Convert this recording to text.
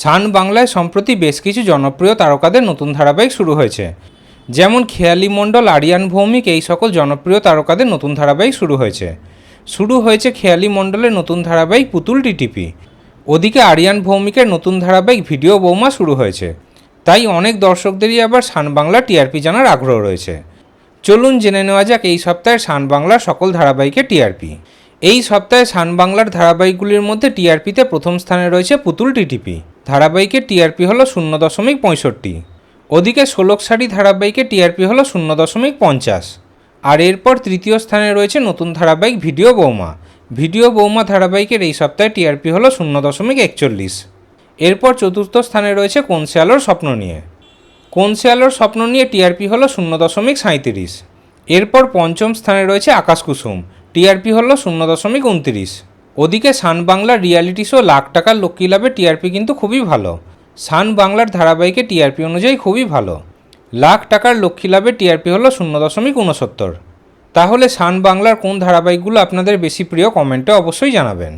সান বাংলায় সম্প্রতি বেশ কিছু জনপ্রিয় তারকাদের নতুন ধারাবাহিক শুরু হয়েছে। যেমন খেয়ালি মণ্ডল, আরিয়ান ভৌমিক, এই সকল জনপ্রিয় তারকাদের নতুন ধারাবাহিক শুরু হয়েছে। শুরু হয়েছে খেয়ালি মণ্ডলের নতুন ধারাবাহিক পুতুল টিটিপি। ওদিকে আরিয়ান ভৌমিকের নতুন ধারাবাহিক ভিডিও বৌমা শুরু হয়েছে। তাই অনেক দর্শকদেরই আবার সান বাংলা টিআরপি জানার আগ্রহ রয়েছে। চলুন জেনে নেওয়া যাক এই সপ্তাহে সান বাংলার সকল ধারাবাহিকের টিআরপি। এই সপ্তাহে সান বাংলার ধারাবাহিকগুলির মধ্যে টিআরপিতে প্রথম স্থানে রয়েছে পুতুল টিটিপি। ধারাবাহিকের টিআরপি হলো শূন্য দশমিক পঁয়ষট্টি। ওদিকে ষোলক শাড়ি ধারাবাহিকের টিআরপি হলো শূন্য দশমিক পঞ্চাশ। আর এরপর তৃতীয় স্থানে রয়েছে নতুন ধারাবাহিক ভিডিও বৌমা। ভিডিও বৌমা ধারাবাহিকের এই সপ্তাহে টিআরপি হলো শূন্য দশমিক একচল্লিশ। এরপর চতুর্থ স্থানে রয়েছে কোন শেয়ালোর স্বপ্ন নিয়ে। কোন শেয়ালোর স্বপ্ন নিয়ে টিআরপি হলো শূন্য দশমিক সাঁত্রিশ এরপর পঞ্চম স্থানে রয়েছে আকাশ কুসুম। টিআরপি হলো শূন্য দশমিক উনত্রিশ। ওদিকে সান বাংলার রিয়ালিটি শো লাখ টাকার লক্ষ্মী লাভে টিআরপি কিন্তু খুবই ভালো। সান বাংলার ধারাবাহিকে টিআরপি অনুযায়ী খুবই ভালো। লাখ টাকার লক্ষ্মী লাভে টিআরপি হলো শূন্য দশমিক উনসত্তর তাহলে সান বাংলার কোন ধারাবাহিকগুলো আপনাদের বেশি প্রিয় কমেন্টে অবশ্যই জানাবেন।